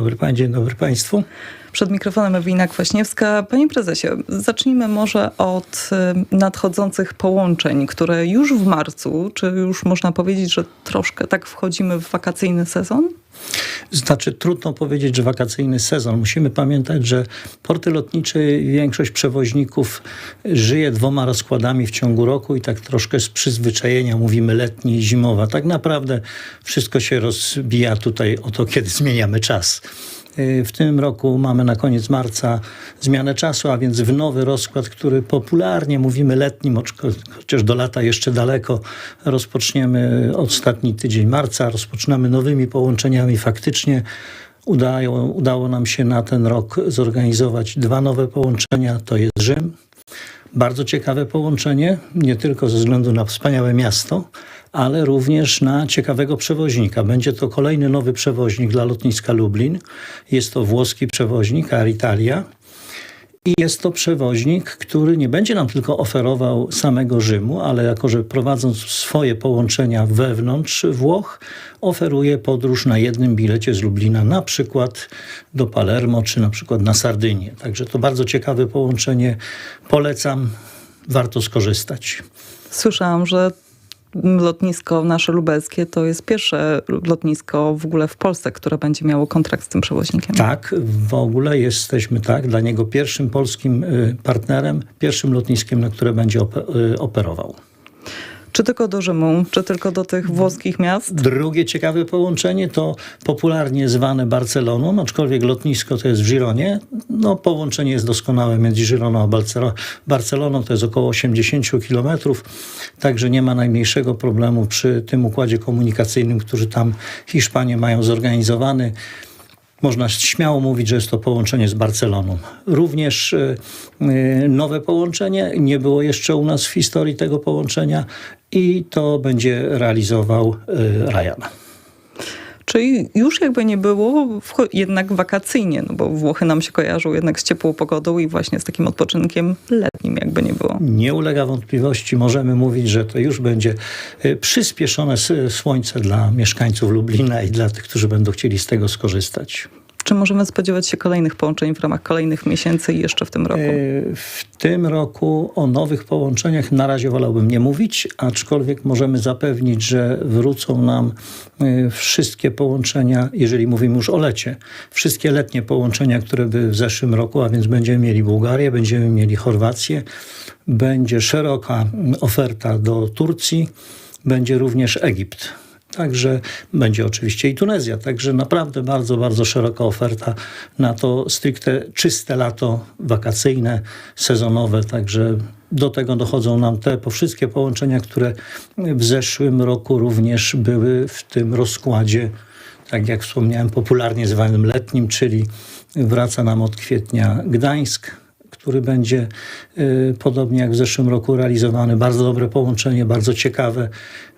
Dobry Panie, dzień dobry Państwu. Przed mikrofonem Ewelina Kwaśniewska. Panie prezesie, zacznijmy może od y, nadchodzących połączeń, które już w marcu, czy już można powiedzieć, że troszkę tak wchodzimy w wakacyjny sezon? Znaczy, trudno powiedzieć, że wakacyjny sezon. Musimy pamiętać, że porty lotnicze, większość przewoźników żyje dwoma rozkładami w ciągu roku i tak troszkę z przyzwyczajenia mówimy letni i zimowa. Tak naprawdę wszystko się rozbija tutaj o to, kiedy zmieniamy czas. Y, W tym roku mamy na koniec marca zmianę czasu, a więc w nowy rozkład, który popularnie mówimy letnim, chociaż do lata jeszcze daleko, rozpoczniemy ostatni tydzień marca, rozpoczynamy nowymi połączeniami. Faktycznie udało, udało nam się na ten rok zorganizować dwa nowe połączenia. To jest Rzym, bardzo ciekawe połączenie, nie tylko ze względu na wspaniałe miasto, ale również na ciekawego przewoźnika. Będzie to kolejny nowy przewoźnik dla lotniska Lublin. Jest to włoski przewoźnik Air Italia. I jest to przewoźnik, który nie będzie nam tylko oferował samego Rzymu, ale jako, że prowadząc swoje połączenia wewnątrz Włoch, oferuje podróż na jednym bilecie z Lublina, na przykład do Palermo, czy na przykład na Sardynię. Także to bardzo ciekawe połączenie. Polecam, warto skorzystać. Słyszałam, że lotnisko nasze lubelskie to jest pierwsze lotnisko w ogóle w Polsce, które będzie miało kontrakt z tym przewoźnikiem. Tak, w ogóle jesteśmy tak, dla niego pierwszym polskim y, partnerem, pierwszym lotniskiem, na które będzie y, operował. Czy tylko do Rzymu, czy tylko do tych włoskich miast? Drugie ciekawe połączenie to popularnie zwane Barceloną, aczkolwiek lotnisko to jest w Gironie. No, połączenie jest doskonałe między Gironą a Barcelo- Barceloną, to jest około 80 kilometrów, także nie ma najmniejszego problemu przy tym układzie komunikacyjnym, który tam Hiszpanie mają zorganizowany. Można śmiało mówić, że jest to połączenie z Barceloną. Również y, y, nowe połączenie, nie było jeszcze u nas w historii tego połączenia i to będzie realizował y, Ryan. Czyli już jakby nie było, jednak wakacyjnie, no bo Włochy nam się kojarzą jednak z ciepłą pogodą i właśnie z takim odpoczynkiem letnim jakby nie było. Nie ulega wątpliwości, możemy mówić, że to już będzie y, przyspieszone słońce dla mieszkańców Lublina i dla tych, którzy będą chcieli z tego skorzystać. Czy możemy spodziewać się kolejnych połączeń w ramach kolejnych miesięcy i jeszcze w tym roku? Y, W tym roku o nowych połączeniach na razie wolałbym nie mówić, aczkolwiek możemy zapewnić, że wrócą nam y, wszystkie połączenia, jeżeli mówimy już o lecie, wszystkie letnie połączenia, które były w zeszłym roku, a więc będziemy mieli Bułgarię, będziemy mieli Chorwację, będzie szeroka mm, oferta do Turcji, będzie również Egipt. Także będzie oczywiście i Tunezja. Także naprawdę bardzo, bardzo szeroka oferta na to stricte czyste lato wakacyjne, sezonowe. Także do tego dochodzą nam te po wszystkie połączenia, które w zeszłym roku również były w tym rozkładzie, tak jak wspomniałem, popularnie zwanym letnim, czyli wraca nam od kwietnia Gdańsk, który będzie y, podobnie jak w zeszłym roku realizowany. Bardzo dobre połączenie, bardzo ciekawe.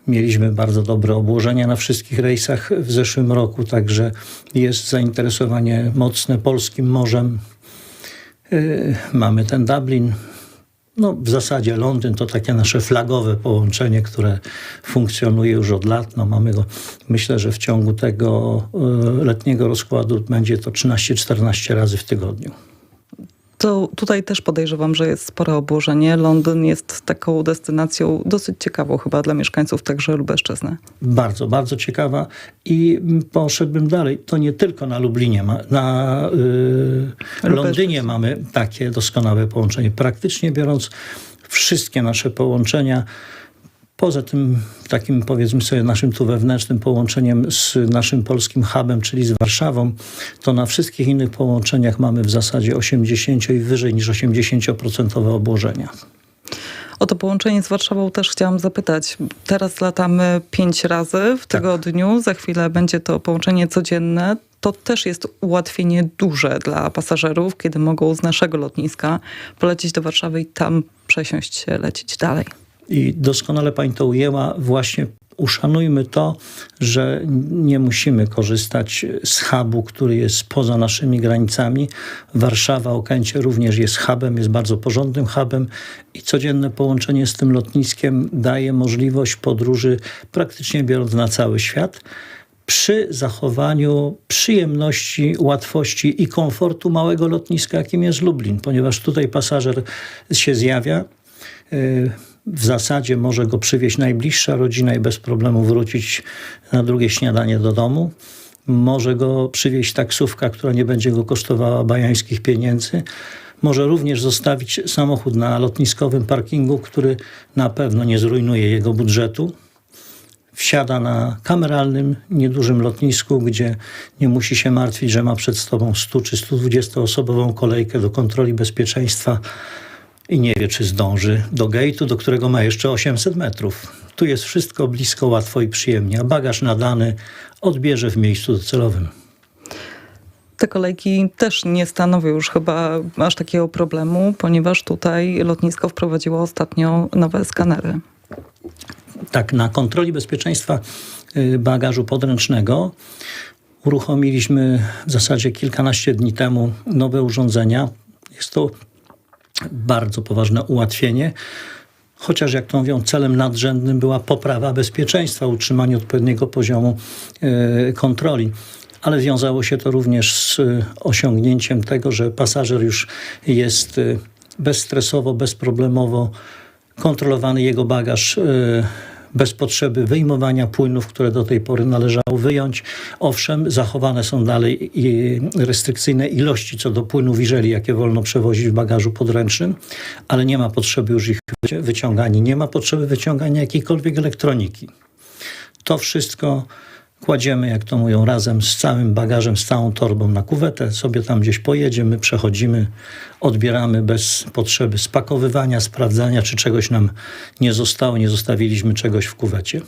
Mieliśmy bardzo dobre obłożenia na wszystkich rejsach w zeszłym roku, także jest zainteresowanie mocne polskim morzem. Y, mamy ten Dublin. No, w zasadzie Londyn to takie nasze flagowe połączenie, które funkcjonuje już od lat. No, mamy go, myślę, że w ciągu tego y, letniego rozkładu będzie to 13-14 razy w tygodniu. To tutaj też podejrzewam, że jest spore obłożenie. Londyn jest taką destynacją dosyć ciekawą chyba dla mieszkańców także Lubelszczyzny. Bardzo, bardzo ciekawa i poszedłbym dalej. To nie tylko na Lublinie, ma, na y, Londynie mamy takie doskonałe połączenie. Praktycznie biorąc wszystkie nasze połączenia, poza tym takim powiedzmy sobie naszym tu wewnętrznym połączeniem z naszym polskim hubem, czyli z Warszawą, to na wszystkich innych połączeniach mamy w zasadzie 80 i wyżej niż 80% obłożenia. O to połączenie z Warszawą też chciałam zapytać. Teraz latamy pięć razy w tygodniu, za chwilę będzie to połączenie codzienne. To też jest ułatwienie duże dla pasażerów, kiedy mogą z naszego lotniska polecieć do Warszawy i tam przesiąść się, lecieć dalej. I doskonale pani to ujęła. Właśnie uszanujmy to, że nie musimy korzystać z hubu, który jest poza naszymi granicami. Warszawa, Okęcie również jest hubem, jest bardzo porządnym hubem i codzienne połączenie z tym lotniskiem daje możliwość podróży praktycznie biorąc na cały świat przy zachowaniu przyjemności, łatwości i komfortu małego lotniska, jakim jest Lublin, ponieważ tutaj pasażer się zjawia. W zasadzie może go przywieźć najbliższa rodzina i bez problemu wrócić na drugie śniadanie do domu. Może go przywieźć taksówka, która nie będzie go kosztowała bajańskich pieniędzy. Może również zostawić samochód na lotniskowym parkingu, który na pewno nie zrujnuje jego budżetu wsiada na kameralnym, niedużym lotnisku, gdzie nie musi się martwić, że ma przed sobą 100 czy 120 osobową kolejkę do kontroli bezpieczeństwa i nie wie, czy zdąży do gate'u, do którego ma jeszcze 800 metrów. Tu jest wszystko blisko, łatwo i przyjemnie, a bagaż nadany odbierze w miejscu docelowym. Te kolejki też nie stanowią już chyba aż takiego problemu, ponieważ tutaj lotnisko wprowadziło ostatnio nowe skanery. Tak, na kontroli bezpieczeństwa y, bagażu podręcznego uruchomiliśmy w zasadzie kilkanaście dni temu nowe urządzenia. Jest to bardzo poważne ułatwienie, chociaż jak to mówią, celem nadrzędnym była poprawa bezpieczeństwa, utrzymanie odpowiedniego poziomu y, kontroli. Ale wiązało się to również z y, osiągnięciem tego, że pasażer już jest y, bezstresowo, bezproblemowo kontrolowany jego bagaż bez potrzeby wyjmowania płynów, które do tej pory należało wyjąć. Owszem, zachowane są dalej restrykcyjne ilości co do płynów i żeli, jakie wolno przewozić w bagażu podręcznym, ale nie ma potrzeby już ich wyci- wyciągania, nie ma potrzeby wyciągania jakiejkolwiek elektroniki. To wszystko kładziemy, jak to mówią, razem z całym bagażem, z całą torbą na kuwetę, sobie tam gdzieś pojedziemy, przechodzimy, odbieramy bez potrzeby spakowywania, sprawdzania, czy czegoś nam nie zostało, nie zostawiliśmy czegoś w kuwecie.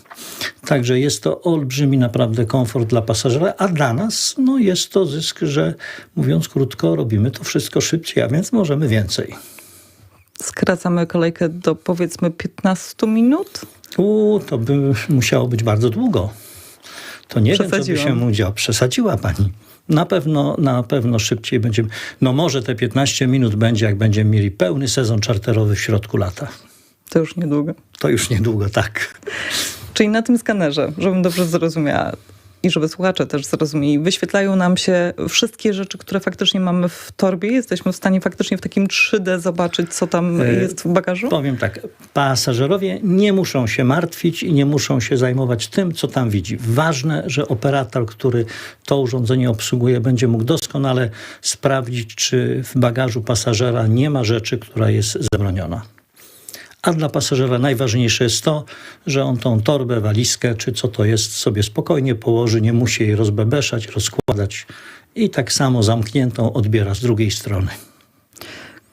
Także jest to olbrzymi naprawdę komfort dla pasażera, a dla nas no, jest to zysk, że mówiąc krótko, robimy to wszystko szybciej, a więc możemy więcej. Skracamy kolejkę do powiedzmy 15 minut. U, to by musiało być bardzo długo. To nie wiem, co by się mu działo. Przesadziła pani. Na pewno, na pewno szybciej będziemy. No może te 15 minut będzie, jak będziemy mieli pełny sezon czarterowy w środku lata. To już niedługo. To już niedługo, tak. Czyli na tym skanerze, żebym dobrze zrozumiała i żeby słuchacze też zrozumieli, wyświetlają nam się wszystkie rzeczy, które faktycznie mamy w torbie. Jesteśmy w stanie faktycznie w takim 3D zobaczyć, co tam E, jest w bagażu? Powiem tak, pasażerowie nie muszą się martwić i nie muszą się zajmować tym, co tam widzi. Ważne, że operator, który to urządzenie obsługuje, będzie mógł doskonale sprawdzić, czy w bagażu pasażera nie ma rzeczy, która jest zabroniona. A dla pasażera najważniejsze jest to, że on tą torbę, walizkę, czy co to jest, sobie spokojnie położy, nie musi jej rozbebeszać, rozkładać i tak samo zamkniętą odbiera z drugiej strony.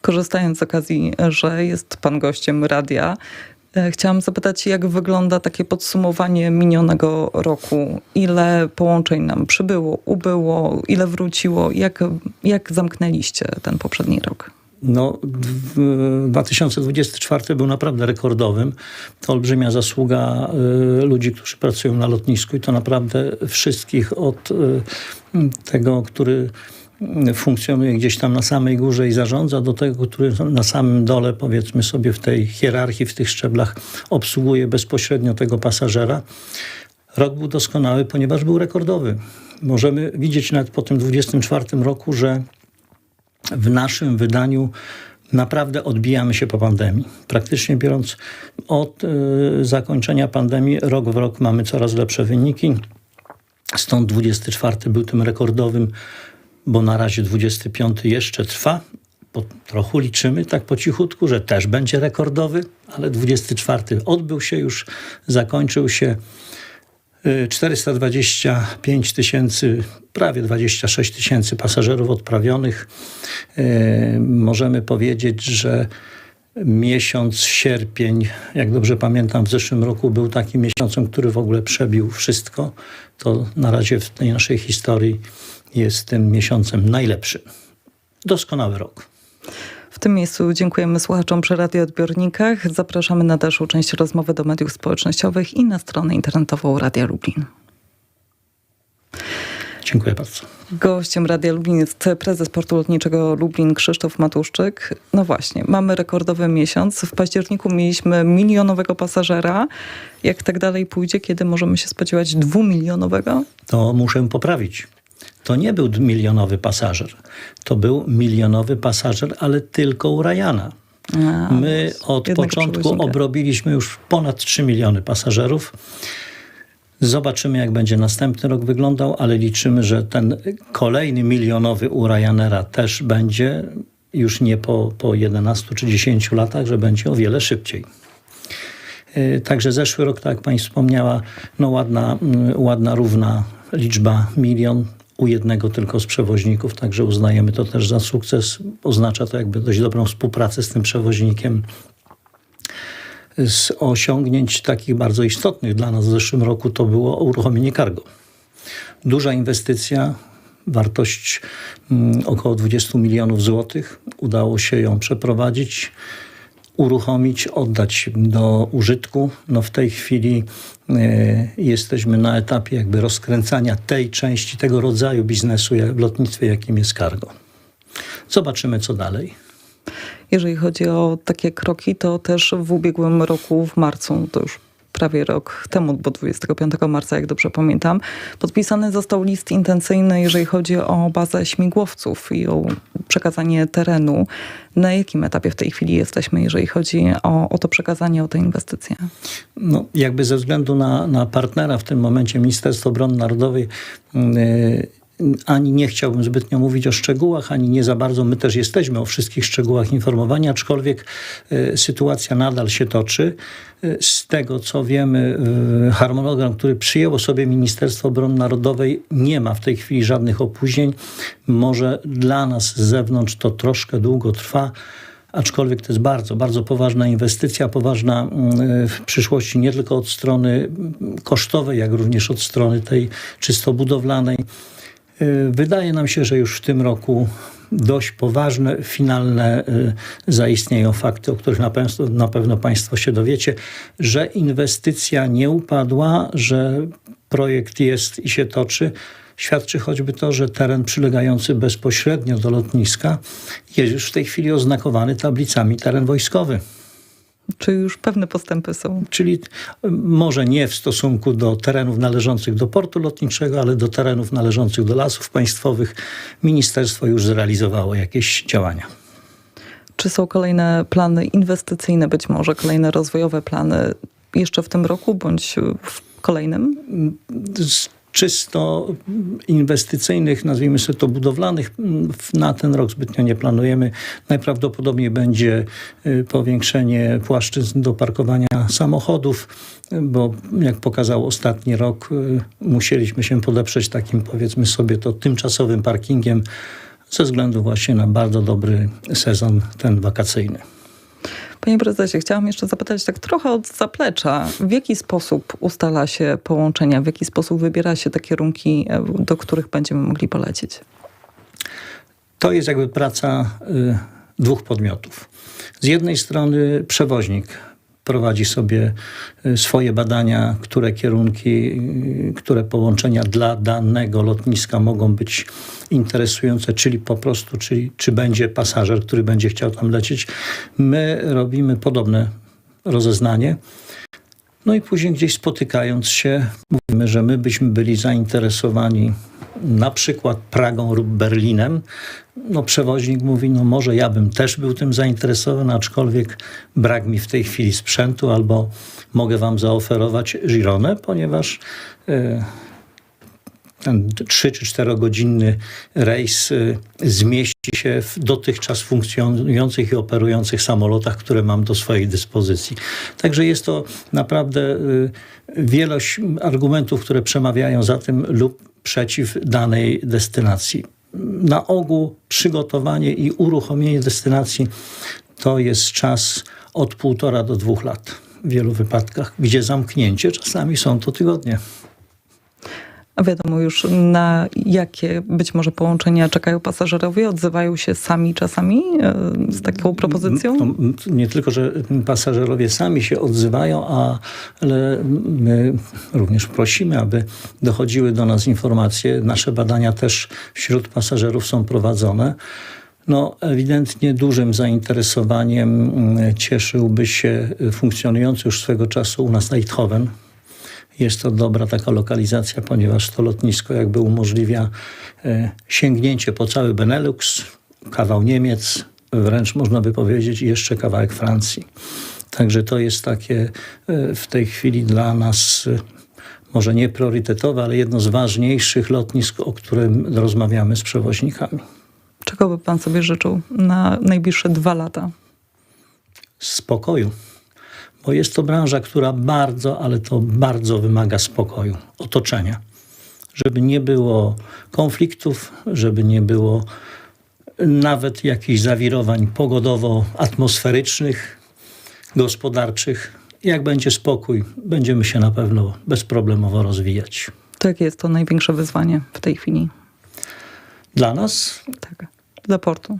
Korzystając z okazji, że jest pan gościem radia, e, chciałam zapytać, jak wygląda takie podsumowanie minionego roku? Ile połączeń nam przybyło, ubyło, ile wróciło? Jak, jak zamknęliście ten poprzedni rok? No, w- 2024 był naprawdę rekordowym. To olbrzymia zasługa y, ludzi, którzy pracują na lotnisku i to naprawdę wszystkich od y, tego, który y, funkcjonuje gdzieś tam na samej górze i zarządza, do tego, który na samym dole, powiedzmy sobie, w tej hierarchii, w tych szczeblach obsługuje bezpośrednio tego pasażera. Rok był doskonały, ponieważ był rekordowy. Możemy widzieć nawet po tym 24 roku, że w naszym wydaniu naprawdę odbijamy się po pandemii. Praktycznie biorąc od y, zakończenia pandemii, rok w rok mamy coraz lepsze wyniki. Stąd 24 był tym rekordowym, bo na razie 25 jeszcze trwa. Po, trochę liczymy tak po cichutku, że też będzie rekordowy, ale 24 odbył się już, zakończył się. Y, 425 tysięcy, prawie 26 tysięcy pasażerów odprawionych. Y, Możemy powiedzieć, że miesiąc sierpień, jak dobrze pamiętam, w zeszłym roku był takim miesiącem, który w ogóle przebił wszystko. To na razie w tej naszej historii jest tym miesiącem najlepszym. Doskonały rok. W tym miejscu dziękujemy słuchaczom przy radioodbiornikach. Zapraszamy na dalszą część rozmowy do mediów społecznościowych i na stronę internetową Radia Lublin. Dziękuję bardzo. Gościem Radia Lublin jest prezes Portu Lotniczego Lublin Krzysztof Matuszczyk. No właśnie, mamy rekordowy miesiąc. W październiku mieliśmy milionowego pasażera. Jak tak dalej pójdzie, kiedy możemy się spodziewać dwumilionowego? To muszę poprawić. To nie był milionowy pasażer. To był milionowy pasażer, ale tylko u Ryana. A, My od początku obrobiliśmy już ponad 3 miliony pasażerów. Zobaczymy, jak będzie następny rok wyglądał, ale liczymy, że ten kolejny milionowy u Ryanaira też będzie już nie po, po 11 czy 10 latach, że będzie o wiele szybciej. Yy, Także zeszły rok, tak jak Pani wspomniała, no ładna, mm, ładna, równa liczba milion u jednego tylko z przewoźników, także uznajemy to też za sukces. Oznacza to jakby dość dobrą współpracę z tym przewoźnikiem. Z osiągnięć takich bardzo istotnych dla nas w zeszłym roku to było uruchomienie cargo. Duża inwestycja, wartość mm, około 20 milionów złotych. Udało się ją przeprowadzić, uruchomić, oddać do użytku. No w tej chwili e, jesteśmy na etapie jakby rozkręcania tej części, tego rodzaju biznesu w lotnictwie, jakim jest cargo. Zobaczymy, co dalej. Jeżeli chodzi o takie kroki, to też w ubiegłym roku, w marcu, to już prawie rok temu, bo 25 marca, jak dobrze pamiętam, podpisany został list intencyjny, jeżeli chodzi o bazę śmigłowców i o przekazanie terenu. Na jakim etapie w tej chwili jesteśmy, jeżeli chodzi o, o to przekazanie, o te inwestycje? No, jakby ze względu na, na partnera w tym momencie, Ministerstwo Obrony Narodowej, yy, ani nie chciałbym zbytnio mówić o szczegółach, ani nie za bardzo. My też jesteśmy o wszystkich szczegółach informowani, aczkolwiek y, sytuacja nadal się toczy. Y, Z tego co wiemy, y, harmonogram, który przyjęło sobie Ministerstwo Obrony Narodowej, nie ma w tej chwili żadnych opóźnień. Może dla nas z zewnątrz to troszkę długo trwa. Aczkolwiek to jest bardzo, bardzo poważna inwestycja, poważna mm, w przyszłości nie tylko od strony mm, kosztowej, jak również od strony tej czysto budowlanej. Y, Wydaje nam się, że już w tym roku dość poważne, finalne y, zaistnieją fakty, o których na pewno, na pewno Państwo się dowiecie, że inwestycja nie upadła, że projekt jest i się toczy. Świadczy choćby to, że teren przylegający bezpośrednio do lotniska jest już w tej chwili oznakowany tablicami teren wojskowy. Czy już pewne postępy są? Czyli y, może nie w stosunku do terenów należących do portu lotniczego, ale do terenów należących do lasów państwowych. Ministerstwo już zrealizowało jakieś działania. Czy są kolejne plany inwestycyjne, być może kolejne rozwojowe plany jeszcze w tym roku bądź w kolejnym? z czysto inwestycyjnych, nazwijmy sobie to budowlanych, na ten rok zbytnio nie planujemy. Najprawdopodobniej będzie y, powiększenie płaszczyzn do parkowania samochodów, bo jak pokazał ostatni rok, y, musieliśmy się podeprzeć takim, powiedzmy sobie to, tymczasowym parkingiem ze względu właśnie na bardzo dobry sezon ten wakacyjny. Panie prezesie, chciałam jeszcze zapytać tak trochę od zaplecza. W jaki sposób ustala się połączenia? W jaki sposób wybiera się te kierunki, e, do których będziemy mogli polecieć? To jest jakby praca y, dwóch podmiotów. Z jednej strony przewoźnik prowadzi sobie y, swoje badania, które kierunki, y, które połączenia dla danego lotniska mogą być interesujące, czyli po prostu, czyli czy będzie pasażer, który będzie chciał tam lecieć. My robimy podobne rozeznanie. No i później gdzieś spotykając się, mówimy, że my byśmy byli zainteresowani na przykład Pragą lub Berlinem. No przewoźnik mówi, no może ja bym też był tym zainteresowany, aczkolwiek brak mi w tej chwili sprzętu, albo mogę wam zaoferować Gironę, ponieważ e, ten 3 czy 4 godzinny rejs y, zmieści się w dotychczas funkcjonujących i operujących samolotach, które mam do swojej dyspozycji. Także jest to naprawdę y, wielość argumentów, które przemawiają za tym lub przeciw danej destynacji. Na ogół przygotowanie i uruchomienie destynacji to jest czas od półtora do dwóch lat w wielu wypadkach, gdzie zamknięcie czasami są to tygodnie. Wiadomo już, na jakie być może połączenia czekają pasażerowie? Odzywają się sami czasami e, z taką propozycją? Nie tylko, że pasażerowie sami się odzywają, a- ale my również prosimy, aby dochodziły do nas informacje. Nasze badania też wśród pasażerów są prowadzone. No, ewidentnie dużym zainteresowaniem mm, cieszyłby się funkcjonujący już swego czasu u nas Eindhoven. Jest to dobra taka lokalizacja, ponieważ to lotnisko jakby umożliwia e, sięgnięcie po cały Benelux, kawał Niemiec, wręcz można by powiedzieć jeszcze kawałek Francji. Także to jest takie e, w tej chwili dla nas e, może nie priorytetowe, ale jedno z ważniejszych lotnisk, o którym rozmawiamy z przewoźnikami. Czego by pan sobie życzył na najbliższe dwa lata? spokoju. Bo jest to branża, która bardzo, ale to bardzo wymaga spokoju, otoczenia. Żeby nie było konfliktów, żeby nie było nawet jakichś zawirowań pogodowo-atmosferycznych, gospodarczych. Jak będzie spokój, będziemy się na pewno bezproblemowo rozwijać. To jakie jest to największe wyzwanie w tej chwili? Dla nas Tak, dla portu.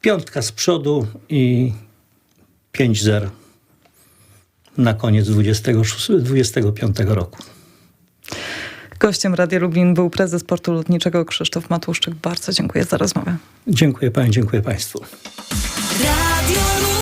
piątka z przodu i 5-0 na koniec 26, 25 roku. Gościem Radia Lublin był prezes portu lotniczego Krzysztof Matłuszczyk. Bardzo dziękuję za rozmowę. Dziękuję Pani, dziękuję Państwu.